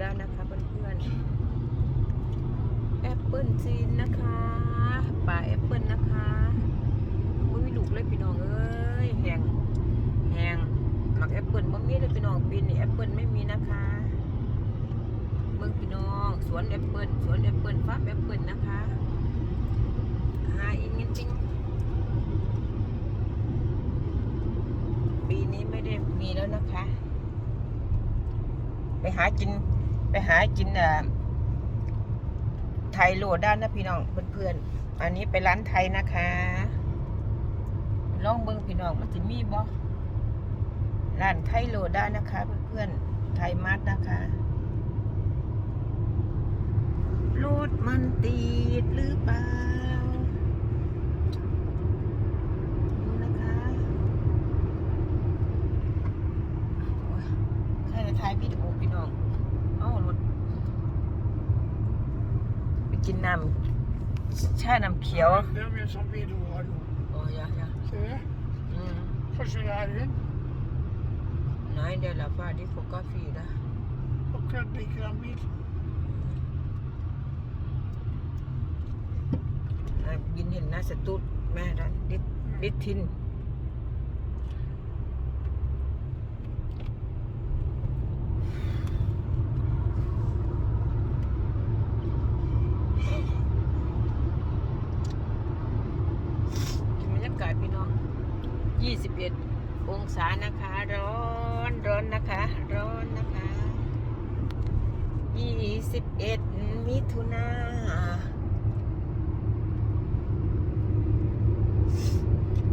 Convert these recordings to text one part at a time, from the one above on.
ได้นะคะเพื่อนๆแอปเปิลจีนนะคะป่าแอปเปิลนะคะอุ้ยลูกเลยพี่น้องเอ้ยแหงแหงหมักแอปเปิลบ่มีเลยพี่น้องปีนี้แอปเปิลไม่มีนะคะเมืองพี่น้องสวนแอปเปิลสวนแอปเปิลฟาร์มแอปเปิลนะคะหาอินจริงปีนี้ไม่ได้มีแล้วนะคะ ไปหากิน ไปหากินอ่อไทยโลด้านนะพี่น้องเพื่อนๆ อันนี้ไปร้านไทยนะคะลองเบิ้งพี่น้องมันจะมีบ่ร้านไทยโลด้านนะคะเพื่อนๆ ไทยมัดนะคะรถมันติดหรือเปล่าดูนะคะโอ้ยใครจะถ่ายวิดีโอพี่น้อง เอ้ารถไปกิ นน้ำชาน้ำเขียว Där med som video har du. โอ้ยยะ Se, อืม försäljaren ไหนเดี๋ยวละฟ้าดิโฟกาฟีนะ och dricker en bil. อะยินเห็นหน้าสตูดแม่ดันดิดดิดทิน บรรยากาศพี่น้อง 21 องศานะคะ ร้อนร้อนนะคะ ร้อนนะคะ 21 มิถุนา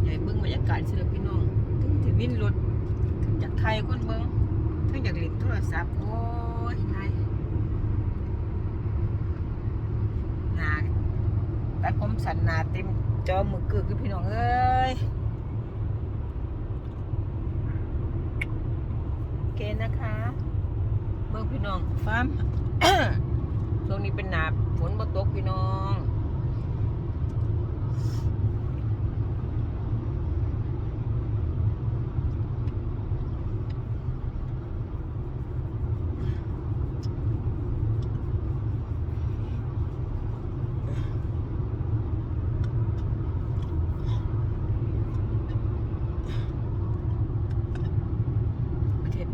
ใหญ่เบิ้งบรรยากาศสิลพี่น้องถึงจะวินรถถึงจากไทยคนเบิ้งถึงจากเล่นโทรศัพท์โอ้ยนายหนาแต่ผมสันนาเต็มจอมือกือคือพี่น้องเอ้ย คนะคะเมืองพี่น้องฟ้าม ช่วงนี้เป็นหนาฝนบ่ตกพี่น้อง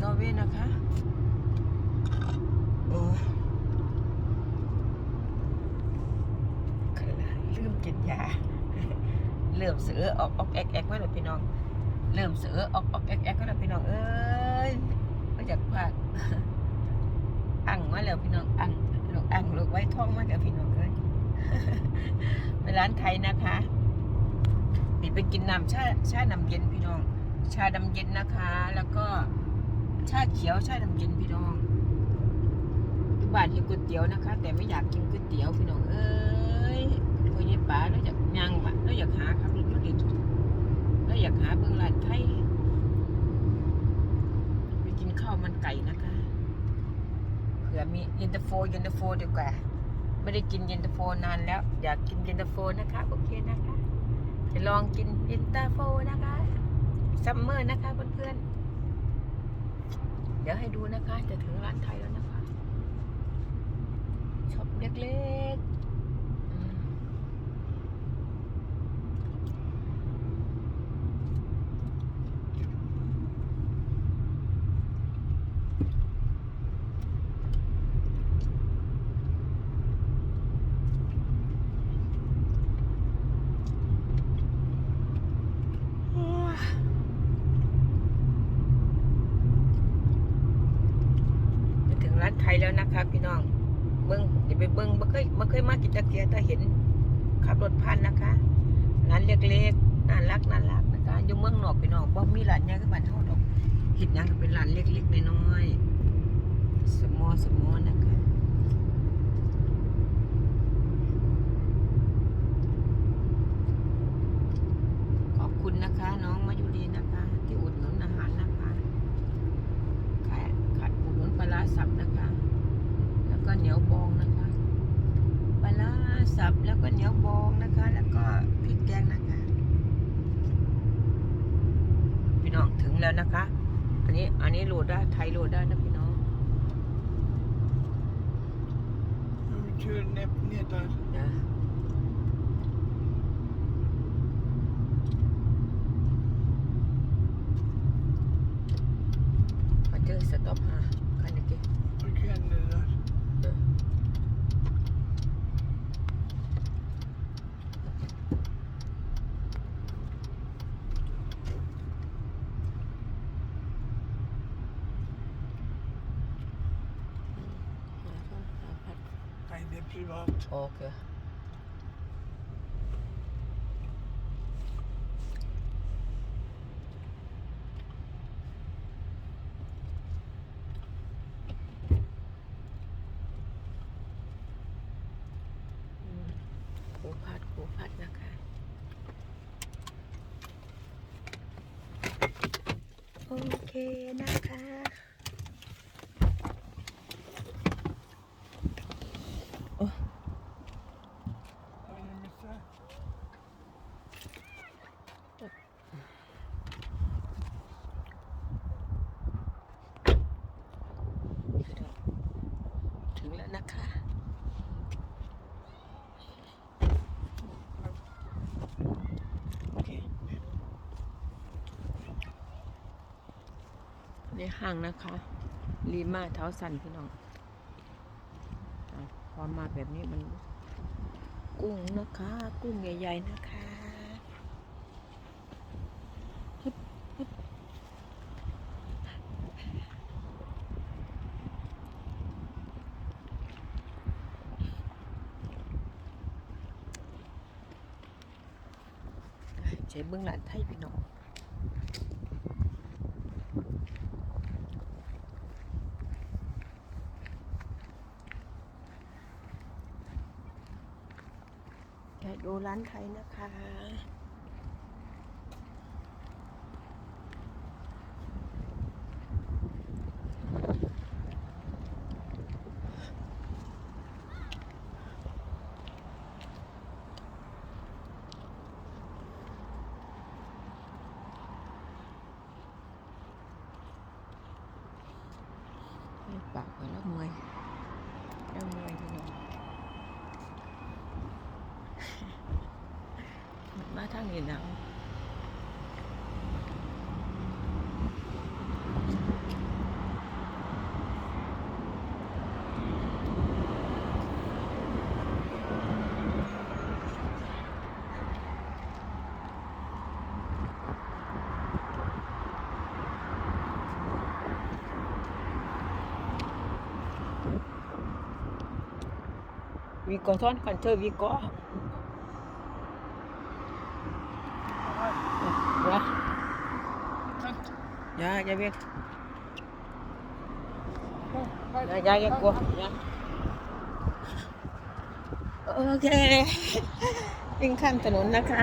นอร์เวย์นะคะโอ้ยขนาดลืมกินยาเริ่มเสือออกออกแอกแอกไว้แล้วพี่น้องเริ่มเสือออกออกแอกแอกไว้แล้วพี่น้องเอ้ยก็อยากพากอังมาแล้วพี่น้องอังลูกอังลูกไว้ท้องมาแล้วพี่น้องเอ้ยไปร้านไทยนะคะนี่ไปกินน้ำชาชาน้ำเย็นพี่น้อง ชาดำเย็นนะคะ แล้วก็ ชาเขียวชาดำเย็นพี่น้องที่บ้านมีก๋วยเตี๋ยวนะคะ แต่ไม่อยากกินก๋วยเตี๋ยวพี่น้องเอ้ยคนยี่ป๋าแล้วอยากย่างบะแล้วอยากหาครับรถมาดิแล้วอยากหาเบื้องร้านไทยไปกินข้าวมันไก่นะคะเผื่อมีเย็นตาโฟเย็นตาโฟดีกว่าไม่ได้กินเย็นตาโฟนานแล้ว อยากกินเย็นตาโฟนะคะโอเคนะคะจะลองกินเย็นตาโฟนะคะซัมเมอร์นะคะเพื่อนๆ ดี๋ยวให้ดูนะคะ จะถึงร้านไทยแล้วนะคะช็อปเล็กๆอืมโอ้ยจะถึงร้าน ครับพี่น้องเบิ้งอย่าไปเบิ้งบ่เคยบ่เคยมากินตะเกียบแต่เห็นขับรถผ่านนะคะร้านเล็กๆน่ารักน่ารักนะคะอยู่เมืองนอกพี่น้องบ่มีร้านใหญ่คือบ้านเฮาดอกเฮ็ดยังก็เป็นร้านเล็กๆน้อยๆสมอสมอนะคะ แล้วนะคะ อันนี้อันนี้โหลดได้ไทยโหลดได้นะพี่น้องชื่อเนปเนี่ยตอนนะมาเจอสต็อปฮะคันนี้กโอเค อืมครูพัดครูพัดนะคะโอเคนะคะ Har ni missat? ถึงแล้ว นะคะโอเคนี่ห้างนะคะลีมาเท้าสันพี่น้องอะพอมาแบบนี้มัน กุ้งนะคะ กุ้งใหญ่ ๆ นะคะฮึบฮึบ ใช้เบื้องหลังไทยพี่น้องดูร้านไทยนะคะ ปากไปแล้วเมื่อยแล้วเมื่อยพี่น้อง มาทางนี้หนา ววีโกทอนคอนเทอร์วีโกวะ Tack. อย่าอย่าเบียด Hej. อย่าอย่าอย่ากลัวอย่าโอเควิ่งข้ามถนนนะคะ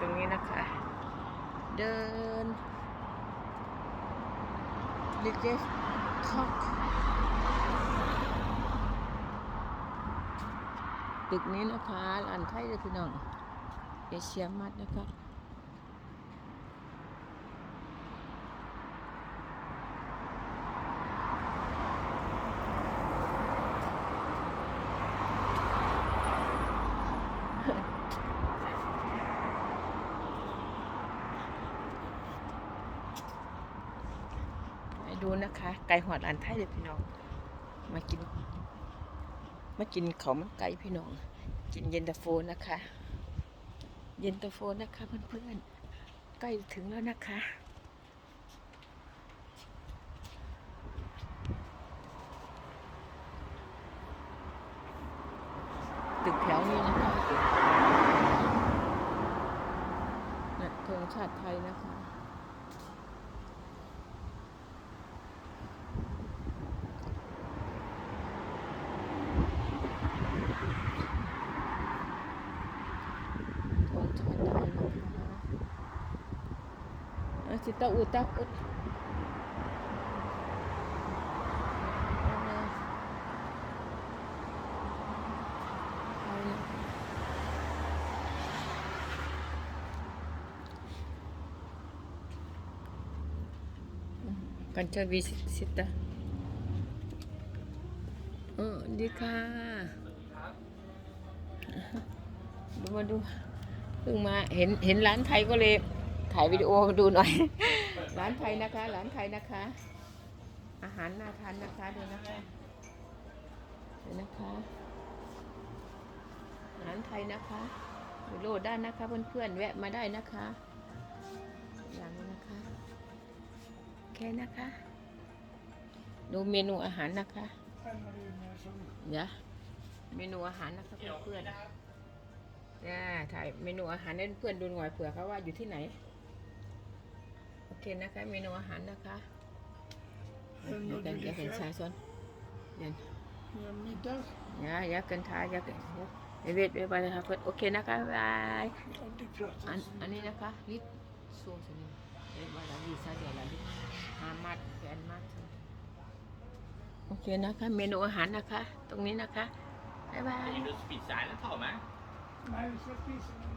ตรงนี้นะคะ เดินลิเกท็อก ตึกนี้นะคะร้านไทยเลยพี่น้องเอเชียมัดนะคะดูนะคะ ไก่หอดร้านไทยเลยพี่น้อง มากิน มากินเขามันไก่พี่น้อง กินเย็นตาโฟนะคะ เย็นตาโฟนะคะเพื่อนๆใกล้ถึงแล้วนะคะตึกแถวนี้นะคะเนี่ยธงชาติไทยนะคะ ธงชาติไทยนะคะอาสิ ตาอุตักอุดเอาเลยเอาเลยกันจอวิสิตาเออดีค่ะดูมาดูเพิ่งมาเห็นเห็นร้านไทยก็เลย ถ่ายวิดีโอมาดูหน่อย ร้านไทยนะคะ ร้านไทยนะคะ อาหารน่าทานนะคะดูนะคะดูนะคะอาหารไทยนะคะดูโหลดได้นะคะเพื่อนๆแวะมาได้นะคะอย่างนี้นะคะโอเคนะคะดูเมนูอาหารนะคะ Henry Mason. เดี๋ยวเมนูอาหารนะคะเพื่อนๆเนี่ยถ่ายเมนูอาหารให้เพื่อนดูหน่อยเผื่อเขาว่าอยู่ที่ไหน โอเคนะคะเมนูอาหารนะคะเดี๋ยวเดี๋ยวเดี๋ยวเห็นชายส่วนเดี๋ยว Ja, middag. อย่าอย่าเกินท้ายย่ากินเดี๋ยวเวทเวทไปนะคะเพื่อนโอเคนะคะบายอันนี้นะคะลิตโซสนี่เดี๋ยวว่าเราดีซะเดี๋ยวเราลิตหามัดแขนมัดโอเคนะคะ เมนูอาหารนะคะ ตรงนี้นะคะ บ๊ายบาย Vill du spisa eller ta med? Nej, vi ska spisa.